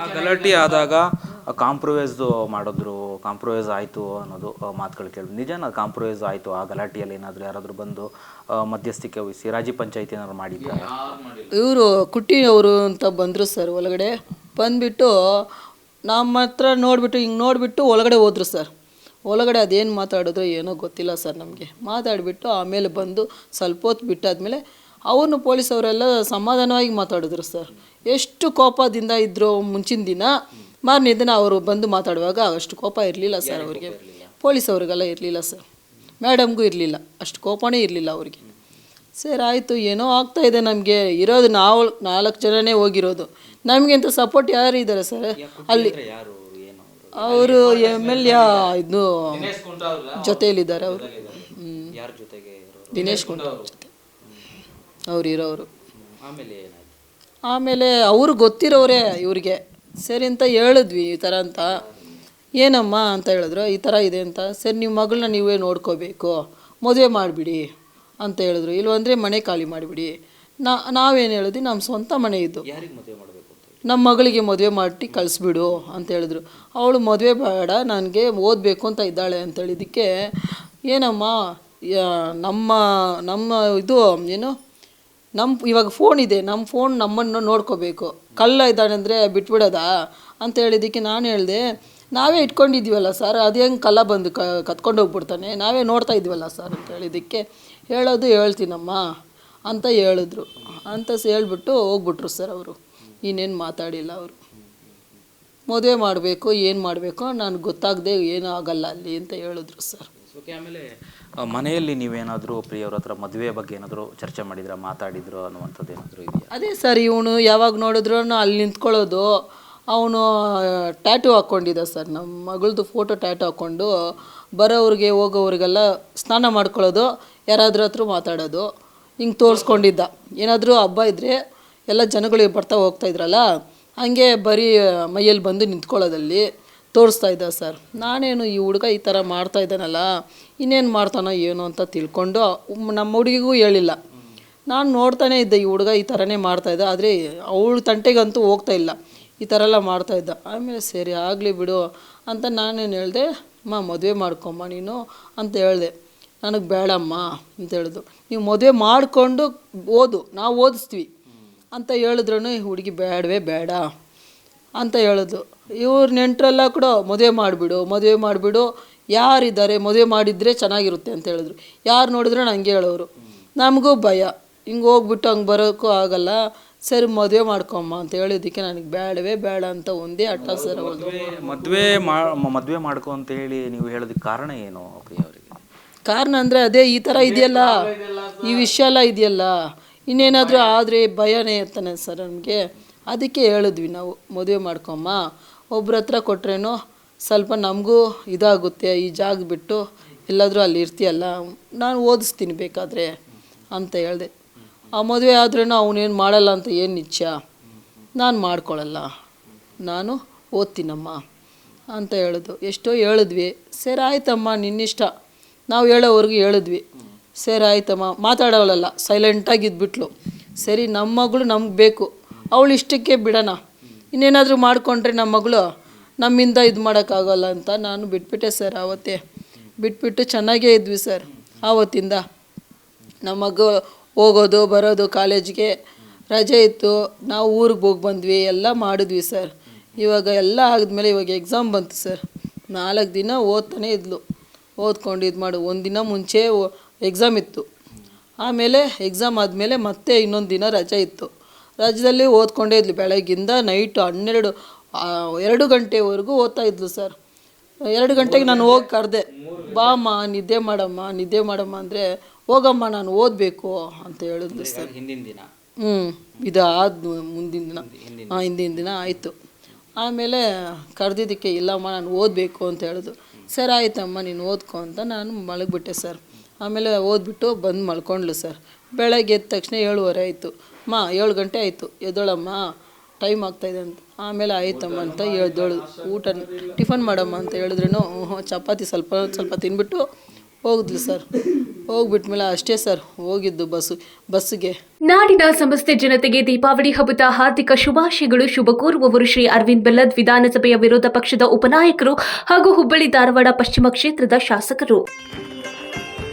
ಆ ಗಲಾಟೆ ಆದಾಗ ಕಾಂಪ್ರಮೈಸ್ ಮಾಡಿದ್ರು ಕಾಂಪ್ರಮೈಸ್ ಆಯಿತು ಅನ್ನೋದು ಮಾತುಗಳು ಕೇಳಿದ್ರು ನಿಜನ ಕಾಂಪ್ರಮೈಸ್ ಆಯಿತು. ಆ ಗಲಾಟೆಯಲ್ಲಿ ಏನಾದರೂ ಯಾರಾದರೂ ಬಂದು ಮಧ್ಯಸ್ಥಿಕೆ ವಹಿಸಿ, ರಾಜಿ ಪಂಚಾಯತಿ ಏನಾದ್ರು ಮಾಡಿದ್ದಾರೆ ಇವರು ಕುಟ್ಟಿ ಅವರು ಅಂತ ಬಂದರು ಸರ್ ಒಳಗಡೆ. ಬಂದುಬಿಟ್ಟು ನಮ್ಮ ಹತ್ರ ನೋಡಿಬಿಟ್ಟು, ಹಿಂಗೆ ನೋಡಿಬಿಟ್ಟು ಒಳಗಡೆ ಹೋದ್ರು ಸರ್. ಒಳಗಡೆ ಅದೇನು ಮಾತಾಡಿದ್ರು ಏನೋ ಗೊತ್ತಿಲ್ಲ ಸರ್ ನಮಗೆ. ಮಾತಾಡಿಬಿಟ್ಟು ಆಮೇಲೆ ಬಂದು ಸ್ವಲ್ಪ ಹೊತ್ತು ಬಿಟ್ಟಾದ್ಮೇಲೆ ಅವನು ಪೊಲೀಸ್ ಅವರೆಲ್ಲ ಸಮಾಧಾನವಾಗಿ ಮಾತಾಡಿದ್ರು ಸರ್. ಎಷ್ಟು ಕೋಪದಿಂದ ಇದ್ದರು ಮುಂಚಿನ ದಿನ ಮಾರನೇ ದಿನ ಅವರು ಬಂದು ಮಾತಾಡುವಾಗ ಅಷ್ಟು ಕೋಪ ಇರಲಿಲ್ಲ ಸರ್ ಅವರಿಗೆ. ಪೊಲೀಸ್ ಅವ್ರಿಗೆಲ್ಲ ಇರಲಿಲ್ಲ ಸರ್. ಮೇಡಮ್ಗೂ ಇರಲಿಲ್ಲ. ಅಷ್ಟು ಕೋಪನೇ ಇರಲಿಲ್ಲ ಅವರಿಗೆ. ಸರ್ ಆಯಿತು ಏನೋ ಆಗ್ತಾ ಇದೆ ನಮಗೆ. ಇರೋದು ನಾವು ನಾಲ್ಕು ಜನನೇ ಹೋಗಿರೋದು. ನಮಗೆ ಅಂತ ಸಪೋರ್ಟ್ ಯಾರು ಇದ್ದಾರೆ ಸರ್? ಅಲ್ಲಿ ಯಾರು ಏನು ಅವರು? ಎಂ ಎಲ್ ಎ ಇದು ಜೊತೆಯಲ್ಲಿದ್ದಾರೆ ಅವರು. ದಿನೇಶ್ ಕುಂಟ ಅವ್ರು ಇರೋರು ಆಮೇಲೆ ಏನಾಯ್ತು? ಆಮೇಲೆ ಅವರು ಗೊತ್ತಿರೋರೆ ಇವ್ರಿಗೆ. ಸರಿ ಅಂತ ಹೇಳಿದ್ವಿ ಈ ಥರ ಅಂತ. ಏನಮ್ಮ ಅಂತ ಹೇಳಿದ್ರು ಈ ಥರ ಇದೆ ಅಂತ. ಸರಿ ನಿಮ್ಮ ಮಗಳನ್ನ ನೀವೇ ನೋಡ್ಕೋಬೇಕು. ಮದುವೆ ಮಾಡಿಬಿಡಿ ಅಂತ ಹೇಳಿದ್ರು. ಇಲ್ಲವಂದರೆ ಮನೆ ಖಾಲಿ ಮಾಡಿಬಿಡಿ. ನಾ ನಾವೇನು ಹೇಳಿದ್ವಿ ನಮ್ಮ ಸ್ವಂತ ಮನೆ ಇದ್ದು ಯಾರಿಗೆ ಮದುವೆ ಮಾಡಬೇಕು ನಮ್ಮ ಮಗಳಿಗೆ ಮದುವೆ ಮಾಡಿ ಕಳಿಸ್ಬಿಡು ಅಂತ ಹೇಳಿದ್ರು. ಅವಳು ಮದುವೆ ಬೇಡ ನನಗೆ ಓದಬೇಕು ಅಂತ ಇದ್ದಾಳೆ ಅಂತ ಹೇಳಿದ್ದಕ್ಕೆ ಏನಮ್ಮ ನಮ್ಮ ನಮ್ಮ ಇದು ಏನು? ನಮ್ಮ ಇವಾಗ ಫೋನ್ ಇದೆ ನಮ್ಮ ಫೋನ್ ನಮ್ಮನ್ನು ನೋಡ್ಕೋಬೇಕು. ಕಳ್ಳ ಇದ್ದಾನೆ ಅಂದರೆ ಬಿಟ್ಬಿಡೋದಾ? ಅಂತ ಹೇಳಿದ್ದಕ್ಕೆ ನಾನು ಹೇಳಿದೆ, ನಾವೇ ಇಟ್ಕೊಂಡಿದ್ದೀವಲ್ಲ ಸರ್ ಅದು ಹೆಂಗೆ ಕಲ್ಲ ಬಂದು ಕ, ಕತ್ಕೊಂಡು ಹೋಗ್ಬಿಡ್ತಾನೆ? ನಾವೇ ನೋಡ್ತಾ ಇದ್ದೀವಲ್ಲ ಸರ್ ಅಂತ ಹೇಳಿದ್ದಕ್ಕೆ, ಹೇಳೋದು ಹೇಳ್ತೀನಮ್ಮ ಅಂತ ಹೇಳಿದ್ರು. ಅಂತ ಹೇಳಿಬಿಟ್ಟು ಹೋಗ್ಬಿಟ್ರು ಸರ್ ಅವರು. ಇನ್ನೇನು ಮಾತಾಡಿಲ್ಲ ಅವರು. ಮದುವೆ ಮಾಡಬೇಕು, ಏನು ಮಾಡಬೇಕು, ನನಗೆ ಗೊತ್ತಾಗದೆ ಏನೂ ಆಗಲ್ಲ ಅಲ್ಲಿ ಅಂತ ಹೇಳಿದ್ರು ಸರ್ ಓಕೆ ಆಮೇಲೆ ಮನೆಯಲ್ಲಿ ನೀವೇನಾದರೂ ಪ್ರಿಯವ್ರ ಹತ್ರ ಮದುವೆ ಬಗ್ಗೆ ಏನಾದರೂ ಚರ್ಚೆ ಮಾಡಿದ್ರ ಮಾತಾಡಿದ್ರು ಅನ್ನುವಂಥದ್ದು ಏನಾದರೂ ಇದೆಯಾ? ಅದೇ ಸರ್ ಇವನು ಯಾವಾಗ ನೋಡಿದ್ರು ಅಲ್ಲಿ ನಿಂತ್ಕೊಳ್ಳೋದು. ಅವನು ಟ್ಯಾಟು ಹಾಕ್ಕೊಂಡಿದ್ದ ಸರ್. ನಮ್ಮ ಮಗಳದು ಫೋಟೋ ಟ್ಯಾಟು ಹಾಕ್ಕೊಂಡು ಬರೋವ್ರಿಗೆ ಹೋಗೋವ್ರಿಗೆಲ್ಲ ಸ್ನಾನ ಮಾಡ್ಕೊಳ್ಳೋದು ಯಾರಾದ್ರೂ ಹತ್ರ ಮಾತಾಡೋದು. ಹಿಂಗೆ ತೋರಿಸ್ಕೊಂಡಿದ್ದ. ಏನಾದರೂ ಹಬ್ಬ ಇದ್ದರೆ ಎಲ್ಲ ಜನಗಳು ಬರ್ತಾ ಹೋಗ್ತಾ ಇದ್ರಲ್ಲ ಹಂಗೆ ಬರೀ ಮೈಯಲ್ಲಿ ಬಂದು ನಿಂತ್ಕೊಳ್ಳೋದಲ್ಲಿ. ತೋರಿಸ್ತಾ ಇದ್ದ ಸರ್. ನಾನೇನು ಈ ಹುಡುಗ ಈ ಥರ ಮಾಡ್ತಾ ಇದ್ದಾನಲ್ಲ, ಇನ್ನೇನು ಮಾಡ್ತಾನೋ ಏನು ಅಂತ ತಿಳ್ಕೊಂಡು ನಮ್ಮ ಹುಡುಗಿಗೂ ಹೇಳಿಲ್ಲ. ನಾನು ನೋಡ್ತಾನೇ ಇದ್ದೆ ಈ ಹುಡುಗ ಈ ಥರನೇ ಮಾಡ್ತಾ ಇದ್ದ, ಆದರೆ ಅವಳ ತಂಟೆಗಂತೂ ಹೋಗ್ತಾ ಇಲ್ಲ. ಈ ಥರ ಎಲ್ಲ ಮಾಡ್ತಾ ಇದ್ದ. ಆಮೇಲೆ ಸರಿ ಆಗಲಿ ಬಿಡು ಅಂತ ನಾನೇನು ಹೇಳಿದೆ, ಅಮ್ಮ, ಮದುವೆ ಮಾಡ್ಕೊಮ್ಮ ನೀನು ಅಂತ ಹೇಳಿದೆ. ನನಗೆ ಬೇಡಮ್ಮ ಅಂತ ಹೇಳಿದ್ರು. ನೀವು ಮದುವೆ ಮಾಡಿಕೊಂಡು ಓದು, ನಾವು ಓದಿಸ್ತೀವಿ ಅಂತ ಹೇಳಿದ್ರು ಹುಡುಗಿ, ಬೇಡವೇ ಬೇಡ ಅಂತ ಹೇಳೋದು. ಇವ್ರ ನೆಂಟರೆಲ್ಲ ಕೂಡ ಮದುವೆ ಮಾಡಿಬಿಡು ಮದುವೆ ಮಾಡಿಬಿಡು. ಯಾರಿದ್ದಾರೆ ಮದುವೆ ಮಾಡಿದರೆ ಚೆನ್ನಾಗಿರುತ್ತೆ ಅಂತ ಹೇಳಿದ್ರು. ಯಾರು ನೋಡಿದ್ರೆ ನಂಗೆ ಹೇಳೋರು. ನಮಗೂ ಭಯ. ಹಿಂಗೆ ಹೋಗ್ಬಿಟ್ಟು ಹಂಗೆ ಬರೋಕ್ಕೂ ಆಗಲ್ಲ. ಸರಿ ಮದುವೆ ಮಾಡ್ಕೊಮ್ಮ ಅಂತ ಹೇಳಿದ್ದಕ್ಕೆ ನನಗೆ ಬೇಡವೇ ಬೇಡ ಅಂತ ಒಂದೇ ಅಟ್ಟ ಸರ್ ಮದುವೆ ಮಾ ಮದುವೆ ಮಾಡ್ಕೊ ಅಂತ ಹೇಳಿ ನೀವು ಹೇಳೋದಕ್ಕೆ ಕಾರಣ ಏನು ಪ್ರಿಯ ಅವರಿಗೆ? ಕಾರಣ ಅಂದರೆ ಅದೇ ಈ ಥರ ಇದೆಯಲ್ಲ? ಈ ವಿಷಯ ಎಲ್ಲ ಇದೆಯಲ್ಲ? ಇನ್ನೇನಾದರೂ ಆದರೆ ಭಯನೇ ಇರ್ತಾನೆ ಸರ್ ನನಗೆ ಅದಕ್ಕೆ ಹೇಳಿದ್ವಿ ನಾವು, ಮದುವೆ ಮಾಡ್ಕೊಮ್ಮ ಒಬ್ರ ಹತ್ರ ಕೊಟ್ರೇನೋ ಸ್ವಲ್ಪ ನಮಗೂ ಇದಾಗುತ್ತೆ, ಈ ಜಾಗ ಬಿಟ್ಟು ಎಲ್ಲಾದರೂ ಅಲ್ಲಿ ಇರ್ತೀಯಲ್ಲ, ನಾನು ಓದಿಸ್ತೀನಿ ಬೇಕಾದರೆ ಅಂತ ಹೇಳಿದೆ. ಆ ಮದುವೆ ಆದ್ರೂ ಅವನೇನು ಮಾಡಲ್ಲ ಅಂತ ಏನು ನಿಶ್ಚಯ? ನಾನು ಮಾಡ್ಕೊಳ್ಳಲ್ಲ ನಾನು ಓದ್ತೀನಮ್ಮ ಅಂತ ಹೇಳಿದ್ರು ಎಷ್ಟೋ ಹೇಳಿದ್ವಿ. ಸರಿ ಆಯ್ತಮ್ಮ, ನಿನ್ನಿಷ್ಟ. ನಾವು ಹೇಳೋವರೆಗೂ ಹೇಳಿದ್ವಿ. ಸರಿ ಆಯ್ತಮ್ಮ ಮಾತಾಡೋಳಲ್ಲ ಸೈಲೆಂಟಾಗಿ ಇದ್ಬಿಟ್ಲು. ಸರಿ ನಮ್ಮ ಮಗಳು ನಮ್ಗೆ ಬೇಕು. ಅವಳು ಇಷ್ಟಕ್ಕೆ ಬಿಡೋಣ. ಇನ್ನೇನಾದರೂ ಮಾಡಿಕೊಂಡ್ರೆ ನಮ್ಮ ಮಗಳು, ನಮ್ಮಿಂದ ಇದು ಮಾಡೋಕ್ಕಾಗಲ್ಲ ಅಂತ ನಾನು ಬಿಟ್ಬಿಟ್ಟೆ ಸರ್ ಆವತ್ತೇ. ಬಿಟ್ಬಿಟ್ಟು ಚೆನ್ನಾಗೇ ಇದ್ವಿ ಸರ್ ಆವತ್ತಿಂದ. ನಮ್ಮ ಮಗ ಹೋಗೋದು, ಬರೋದು, ಕಾಲೇಜ್ಗೆ ರಜೆ ಇತ್ತು. ನಾವು ಊರಿಗೆ ಹೋಗಿ ಬಂದ್ವಿ, ಎಲ್ಲ ಮಾಡಿದ್ವಿ ಸರ್. ಇವಾಗ ಎಲ್ಲ ಆದಮೇಲೆ ಇವಾಗ ಎಕ್ಸಾಮ್ ಬಂತು ಸರ್. ನಾಲ್ಕು ದಿನ ಓದ್ತಾನೆ ಇದ್ಲು. ಓದ್ಕೊಂಡು ಇದು ಮಾಡು, ಒಂದು ದಿನ ಮುಂಚೆ ಎಕ್ಸಾಮ್ ಇತ್ತು. ಆಮೇಲೆ ಎಕ್ಸಾಮ್ ಆದಮೇಲೆ ಮತ್ತೆ ಇನ್ನೊಂದು ದಿನ ರಜೆ ಇತ್ತು. ರಜದಲ್ಲಿ ಓದ್ಕೊಂಡೇ ಇದ್ಲು. ಬೆಳಗ್ಗಿಂದ ನೈಟ್ ಹನ್ನೆರಡು ಎರಡು ಗಂಟೆವರೆಗೂ ಓದ್ತಾ ಇದ್ಲು ಸರ್ ಎರಡು ಗಂಟೆಗೆ ನಾನು ಹೋಗಿ ಕರೆದೆ. ಬಾಮ್ಮ ನಿದ್ದೆ ಮಾಡಮ್ಮ ನಿದ್ದೆ ಮಾಡಮ್ಮ ಅಂದರೆ ಹೋಗಮ್ಮ ನಾನು ಓದಬೇಕು ಅಂತ ಹೇಳಿದ್ಲು ಸರ್ ಹಿಂದಿನ ದಿನ? ಹ್ಞೂ ಇದಾದ ಮುಂದಿನ ದಿನ. ಹಾಂ ಹಿಂದಿನ ದಿನ ಆಯಿತು. ಆಮೇಲೆ ಕರೆದಿದ್ದಕ್ಕೆ ಇಲ್ಲಮ್ಮ ನಾನು ಓದಬೇಕು ಅಂತ ಹೇಳಿದ್ರು. ಸರ್ ಆಯಿತಮ್ಮ ನೀನು ಓದ್ಕೊ ಅಂತ ನಾನು ಮಲಗಿಬಿಟ್ಟೆ ಸರ್ ಆಮೇಲೆ ಓದ್ಬಿಟ್ಟು ಬಂದು ಮಲ್ಕೊಂಡ್ಲು ಸರ್. ಬೆಳಗ್ಗೆ ಎದ್ದ ತಕ್ಷಣ ಏಳುವರೆ ಆಯಿತು. ಮಾ ಏಳು ಗಂಟೆ ಆಯಿತು. ಎದ್ದೋಳಮ್ಮ, ಟೈಮ್ ಆಗ್ತಾಯಿದೆ ಅಂತ. ಆಮೇಲೆ ಆಯ್ತಮ್ಮ ಅಂತ ಎದ್ದೋಳು ಊಟ ಟಿಫನ್ ಮಾಡಮ್ಮ ಅಂತ ಹೇಳಿದ್ರೂ ಚಪಾತಿ ಸ್ವಲ್ಪ ಸ್ವಲ್ಪ ತಿನ್ಬಿಟ್ಟು ಹೋಗಿದ್ಲು ಸರ್. ಹೋಗ್ಬಿಟ್ಮೇಲೆ ಅಷ್ಟೇ ಸರ್, ಹೋಗಿದ್ದು ಬಸ್ಸು, ಬಸ್ಸಿಗೆ. ನಾಡಿನ ಸಮಸ್ತ ಜನತೆಗೆ ದೀಪಾವಳಿ ಹಬ್ಬದ ಹಾರ್ದಿಕ ಶುಭಾಶಯಗಳು. ಶುಭ ಕೋರುವವರು ಶ್ರೀ ಅರವಿಂದ್ ಬೆಲ್ಲದ್ ವಿಧಾನಸಭೆಯ ವಿರೋಧ ಪಕ್ಷದ ಉಪನಾಯಕರು ಹಾಗೂ ಹುಬ್ಬಳ್ಳಿ ಧಾರವಾಡ ಪಶ್ಚಿಮ ಕ್ಷೇತ್ರದ ಶಾಸಕರು.